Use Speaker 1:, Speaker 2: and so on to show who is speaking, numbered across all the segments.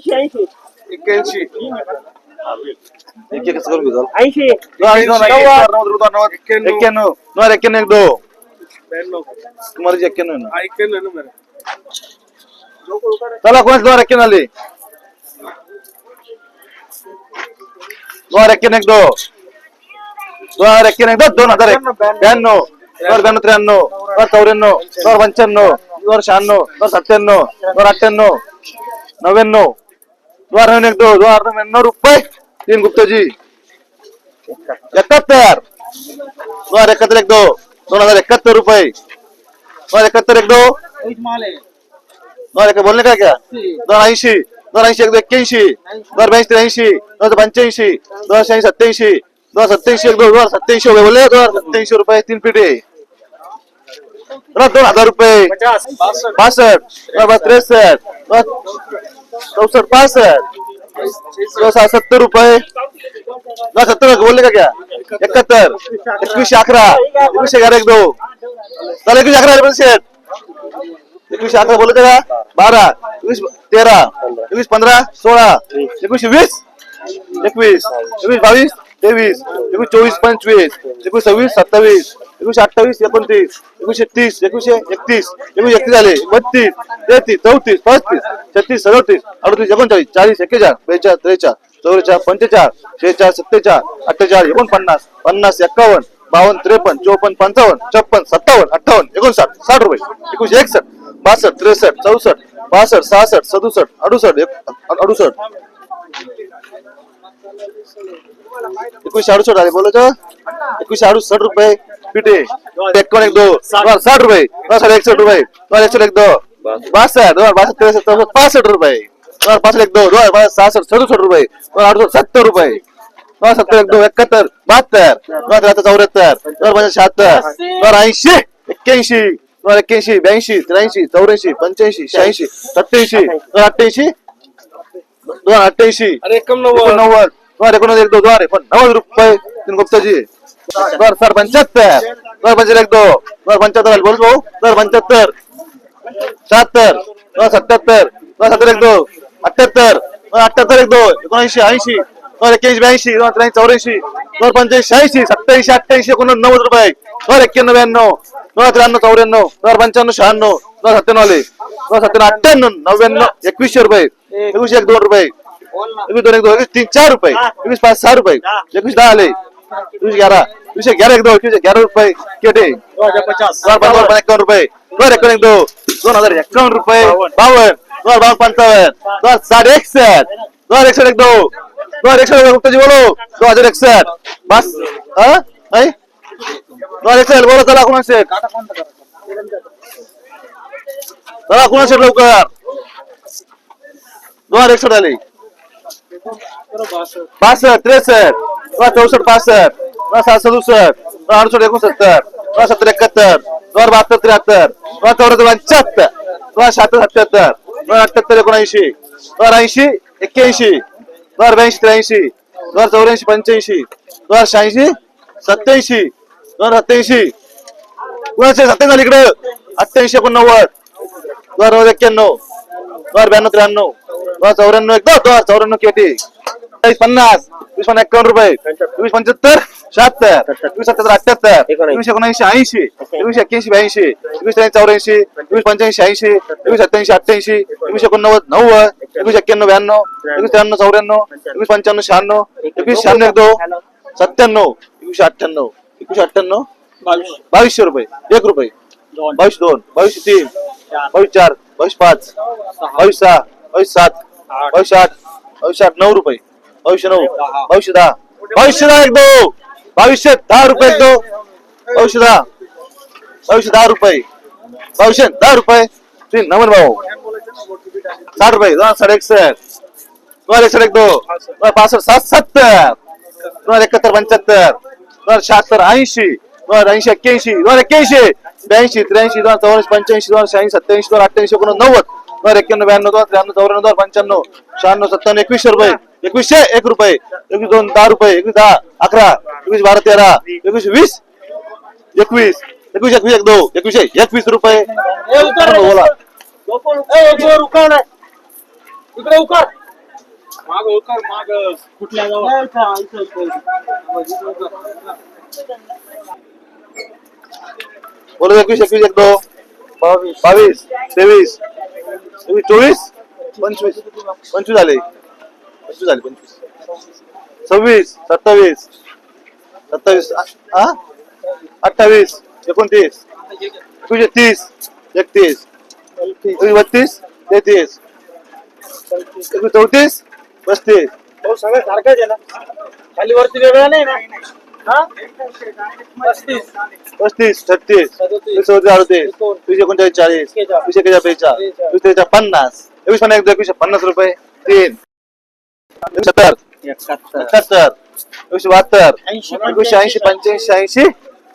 Speaker 1: ऐंशी ऐंशी
Speaker 2: एक्क्याऐंशी
Speaker 3: एक एक करून घेऊ चला.
Speaker 1: ऐंशी
Speaker 3: दोन आणि दोन, एक, चार, नऊ, दोन, नऊ,
Speaker 2: एक्क्याण्णव.
Speaker 3: एक्क्याण्णव दोन एक्क्याण्णव एक दो
Speaker 2: ब्याण्णव
Speaker 3: तुम्हाला जे एक्क्याण्णव आहे ना.
Speaker 2: हा एक्क्याण्णव नंबर
Speaker 3: चला कोणाच दोन एक्क्याण्णव आले दोन एक्क्याण्णव एक दो दोन हजार एक्क्याण्णव एक दो दोन हजार एक ब्याण्णव दोन ब्याण्णव त्र्याण्णव दोन चौऱ्याण्णव दोन पंच्याण्णव दोन शहाण्णव दोन सत्त्याण्णव दोन अठ्ठ्याण्णव नव्याण्णव दोन एक दो द्वार में नौ रुपये तीन गुप्तजी. जी इकहत्तर द्वार इकहत्तर एक दो दोन हजार इकहत्तर रुपये. द्वार इकहत्तर एक दो द्वार काय बोलले का? क्या दोन ऐसी दोन ऐसी एक एक्क्याऐंशी. दोन ब्याऐंशी त्र्याऐंशी. दोन पंच्याऐंशी. दोन शहाऐंशी सत्याऐंशी दोन सत्याऐंशी एक दो दोन सत्याऐंशी रुपये बोले दोन सत्याऐंशी रुपये तीन पिढे. दोन हजार रुपये पासष्ट दोन त्रेसष्ट दोन चौसष्ट पासष्ट सत्तर रुपये. ना सत्तर बोलले का क्या? एकाहत्तर. एकवीसशे अकरा. एकवीसशे ग्यारा एक दो चला एकवीसशे अकरा पण शेठ एकवीसशे अकरा बोलले का? बारा. एकवीस तेरा. एकवीस पंधरा सोळा. एकवीसशे वीस. एकवीस. एकवीस बावीस तेवीस. एकवीस चोवीस पंचवीस. एकवीस सव्वीस सत्तावीस. एकवीसशे अठ्ठावीस एकोणतीस एकवीसशे तीस एकवीसशे एकतीस एकवीस एकतीस झाले. बत्तीस तेहतीस चौतीस पस्तीस छत्तीस सदोतीस अडतीस एकोणचाळीस चाळीस एक्केचाळ बेचाळ त्रेचाळ चौवेचाळ पंचेचाळ शेहेचाळ सत्तेचाळ अठ्ठेचाळ एकोणपन्नास पन्नास एक्कावन्न बावन्न त्रेपन्न चौपन्न पंचावन्न छप्पन सत्तावन्न अठ्ठावन्न एकोणसाठ साठ रुपये एकोणीशे एकसष्ट बासष्ट त्रेसष्ट चौसष्ट बासष्ट सहासष्ट सदुसष्ट अडुसष्ट एक- अडुसष्ट. एकोणीशे अडुसष्ट आले बोलायचं? एकवीसशे अडुसष्ट रुपये. पिठे एकावन्न एक दो साठ रुपये दोन साठ एकसष्ट रुपये दोन एकसष्ट एक दो बासष्ट दोन बासष्ट त्रेसष्ट चौसष्ट पासष्ट रुपये दोन पासष्ट एक दो दोन बासष्ट सहासष्ट सदुसष्ट रुपये दोन अडुसष्ट सत्तर रुपये सत्तर एक दो एकाहत्तर बहात्तर दोन त्र्याहत्तर चौऱ्याहत्तर दोन पंचाळीस शहात्तर दोन ऐंशी एक्क्याऐंशी दोन एक्क्याऐंशी ब्याऐंशी त्र्याऐंशी चौऱ्याऐंशी पंच्याऐंशी शहाऐंशी सत्याऐंशी दोन अठ्ठ्याऐंशी दोन अठ्ठ्याऐंशी
Speaker 2: अरे एकोणनव्वद
Speaker 3: एकोणनव्वद दोन एकोणनव्वद एक दो दोन पण नव्वद रुपये तीन गुप्ताजी दोन सर पंच्याहत्तर. दोन पंच्याहत्तर एक दो. दोन पंच्याहत्तर बोल भाऊ. दोन पंच्याहत्तर. शहात्तर दोन सत्याहत्तर. दोन सत्तर एक दो. अठ्याहत्तर. दोन अठ्याहत्तर एक दो. एकोणऐंशी ऐंशी. दोन एक्क्याऐंशी ब्याऐंशी. दोन त्र्याऐंशी चौऱ्याऐंशी. दोन पंच्याऐंशी शहाऐंशी. सत्याऐंशी अठ्ठ्याऐंशी एकोणनव्वद रुपये. दोन एक्क्याण्णव ब्याण्णव. दोन त्र्याण्णव चौऱ्याण्णव. दर पंच्याण्णव शहाण्णव. दोन सत्त्याण्णव आले दोन सत्त्याण्णव अठ्ठ्याण्णव नव्याण्णव एकवीसशे रुपये. एकवीसशे एक दोन रुपये. एकवीस दोन एक दोन. एकवीस तीन चार रुपये. एकवीस पाच सहा रुपये. एकवीस दहा आले एकवीस ग्यारा एकवीसशे ग्यारा एक दो एकवीस ग्यारा रुपये केटे
Speaker 2: पचास
Speaker 3: दोन पाच दोन एकावन्न रुपये दोन एकावन्न एक दो दोन हजार एकावन्न रुपये बावन्न दोन बावन्न पंचावन्न दोन साठ एकसष्ट दोन एकसष्ट एक दो दोन एकसष्ट एक गुप्ताजी बोलो दोन हजार एकसष्ट बस हा नाही दोन एकसष्ट बोलो चला कुणा शेख चला कुणा शेख लवकर दोन हजार एकसष्ट आले पासष्ट त्रेसष्ट दोन चौसष्ट पासष्ट दोन सात सदुसष्ट अडुसष्ट एकोणसत्तर दोन सत्तर एकाहत्तर दोन बहात्तर त्र्याहत्तर दोन चौऱ्याहत्तर पंच्याहत्तर दोन शहात्तर सत्याहत्तर दोन अठ्याहत्तर एकोणऐंशी दोन ऐंशी एक्क्याऐंशी दोन ब्याऐंशी त्र्याऐंशी दोन चौऱ्याऐंशी पंच्याऐंशी दोन शहाऐंशी सत्याऐंशी दोन सत्याऐंशी. कोणाचे सत्याऐंशी इकडे. अठ्ठ्याऐंशी एकोणनव्वद दोन नव्वद एक्क्याण्णव दोन ब्याण्णव त्र्याण्णव दोन चौऱ्याण्णव एक दोन चौऱ्याण्णव किती? चाळीस पन्नास वीस पन्नास एकावन्न रुपये. वीस पंच्याहत्तर शहात्तर. वीस सत्तर अठ्याहत्तर. वीस एकोणऐंशी ऐंशी. वीस एक्क्याऐंशी ब्याऐंशी. वीस त्र्याऐंशी चौऱ्याऐंशी. वीस पंच्याऐंशी ऐंशी. वीस सत्याऐंशी अठ्ठ्याऐंशी. वीस एकोणनव्वद नव्वद. एकवीस एक्क्याण्णव ब्याण्णव. एकवीस त्र्याण्णव चौऱ्याण्णव. एकवीस पंच्याण्णव शहाण्णव. एकवीस शहाण्णव एक दो सत्त्याण्णव. एकवीसशे अठ्ठ्याण्णव. एकवीसशे अठ्ठ्याण्णव. बावीसशे. रुपये. एक रुपये. बावीस दोन. बावीस तीन. बावीस चार. बावीस पाच. बावीस सहा. बावीस सात. बावीस आठ. बावीस आठ. नऊ रुपये. बावीसशे नऊ बावीसशे दहा. बावीसशे दहा एक दो बावीसशे दहा रुपये एक दो बावीसशे दहा. बावीसशे दहा रुपये. बावीसशे दहा रुपये. तीन नमन भाऊ. साठ रुपये. दोन साडे एकसष्ट. दोन एकसष्ट एक दो दोन पासष्ट सात सत्तर. दोन एकाहत्तर पंच्याहत्तर. दोन शहात्तर ऐंशी. दोन ऐंशी एक्क्याऐंशी. दोन एक्क्याऐंशी. ब्याऐंशी त्र्याऐंशी दोन चौऱ्याऐंशी पंच्याऐंशी दोन शहाऐंशी सत्याऐंशी दोन अठ्ठ्याऐंशी एकोणनव्वद. दोन एक्क्याण्णव ब्याण्णव दोन त्र्याण्णव चौऱ्याण्णव दोन पंच्याण्णव शहाण्णव सत्त्याण्णव एकवीसशे रुपये. एकवीसशे एक रुपये एकवीस दोन दहा रुपये एकवीस दहा अकरा एकवीस बारा तेरा एकवीस वीस एकवीस एकवीस एकवीस एक दो एकवीसशे एकवीस रुपये. बोला.
Speaker 2: इकडे उकार. माग उकर माग. कुठल्या
Speaker 3: बोलो एकवीस एकवीस एक दो
Speaker 2: बावीस
Speaker 3: बावीस तेवीस तेवीस चोवीस पंचवीस. पंचवीस झाले. पंचवीस झाले पंचवीस सव्वीस सत्तावीस. सत्तावीस हा अठ्ठावीस एकोणतीस. एकवीस तीस एकतीस. एकवीस बत्तीस तेहतीस. चौतीस पस्तीस.
Speaker 2: हो सगळं सारखंच आहे ना? खाली वरती वेगळं नाही ना? हा? पस्तीस.
Speaker 3: पस्तीस छत्तीस. चौतीस अडतीस. वीस एकोणचाळीस चाळीस. वीस एकेचाळीस बेचाळीस. त्रेचाळीस पन्नास. एकवीस पन्नास एकवीसशे पन्नास रुपये. तीन. सत्तर
Speaker 2: एकाहत्तर
Speaker 3: एकवीसशे बहात्तर
Speaker 2: ऐंशी,
Speaker 3: ऐंशी पंच्याऐंशी ऐंशी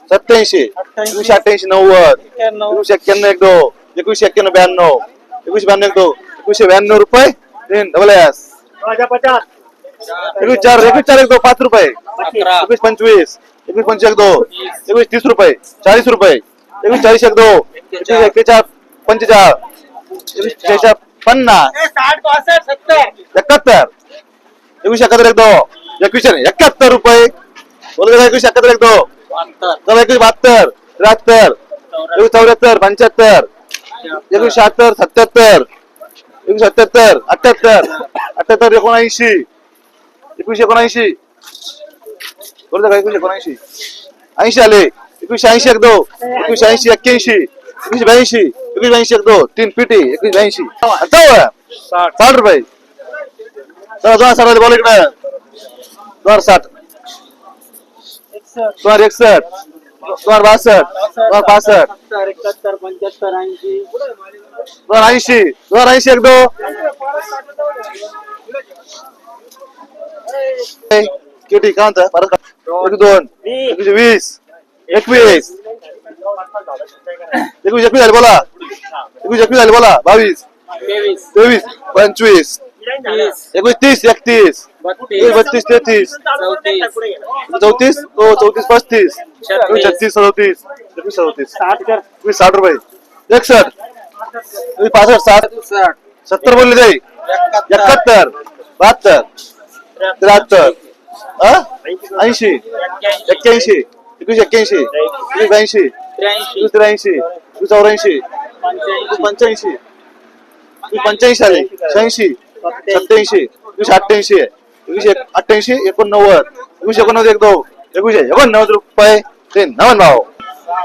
Speaker 3: सत्याऐंशी एकवीसशे अठ्ठ्याऐंशी नव्वद एकवीसशे एक्क्याण्णव एक दो एकवीसशे एक्क्याण्णव ब्याण्णव एकवीसशे ब्याण्णव एक दो एकवीसशे ब्याण्णव रुपये तीन डबल एस एकवीस चार एकवीस चार एक दो पाच रुपये एकवीस पंचवीस एकवीस पंचवीस एक दो एकवीस तीस रुपये चाळीस रुपये एकवीस चाळीस एक दो एकवीस एक्केचाळ पंचेचाळ एकवीस पन्नास एकाहत्तर एकवीस एकाहत्तर एक दो एकवीस एकाहत्तर रुपये. एकवीस एकाहत्तर एक दो एकवीस बहात्तर त्र्याहत्तर एकवीस चौऱ्याहत्तर पंच्याहत्तर एकवीस शहात्तर सत्याहत्तर एकवीस सत्याहत्तर अठ्याहत्तर अठ्याहत्तर एकोणऐंशी एकवीस एकोणऐंशी. बोलतो का एकवीस एकोणऐंशी. ऐंशी आले. एकवीसशे ऐंशी एक दो एकवीसशे ऐंशी एक्क्याऐंशी एकवीस ब्याऐंशी एकवीस ब्याऐंशी एक दो तीन पिटी एकवीस ब्याऐंशी.
Speaker 2: साठ
Speaker 3: रुपये. चला दोन साठ बोला इकडे. दोन साठ जोर एकसठ जोर दोन हजार बासष्ट. दोन पासष्ट
Speaker 2: एकाहत्तर पंच्याहत्तर ऐंशी
Speaker 3: जोर ऐंशी. जोर ऐंशी एक दो. किती? काय म्हणता? परत एक दोन. एकवीस. वीस एकवीस. एकवीस एकवीस झाले बोला. एकवीस एकवीस झाले बोला. बावीस.
Speaker 2: तेवीस.
Speaker 3: पंचवीस.
Speaker 2: तीस
Speaker 3: एकवीस तीस एकतीस
Speaker 2: बत्तीस.
Speaker 3: तेहतीस.
Speaker 2: चौतीस
Speaker 3: चौतीस तो चौतीस पस्तीस. एकवीस छत्तीस. सदोतीस. एकवीस सदोतीस.
Speaker 2: साठ कर.
Speaker 3: एकवीस साठ रुपये. एकसष्ट एकवीस पासष्ट साठ.
Speaker 2: साठ
Speaker 3: सत्तर बोलले जाई एकाहत्तर. बहात्तर. त्र्याहत्तर. हा? ऐंशी. एक्क्याऐंशी. एकवीस एक्क्याऐंशी. एकवीस ब्याऐंशी. एकवीस त्र्याऐंशी. एकवीस चौऱ्याऐंशी. पंच्याऐंशी. पंच्याऐंशी आले शहाऐंशी. सत्याऐंशी एकवीस अठ्ठ्याऐंशी एकवीस एक- अठ्ठ्याऐंशी एकोणनव्वद एकवीस एकोणनव्वद एक दो एकवीस एकोणनव्वद रुपये ते नवन भाव.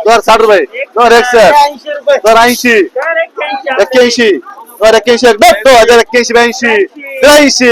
Speaker 3: दर साठ रुपये दोन हजार एकसष्ट दर ऐंशी एक्क्याऐंशी दर एक्क्याऐंशी एक दो दोन हजार एक्क्याऐंशी ब्याऐंशी त्र्याऐंशी.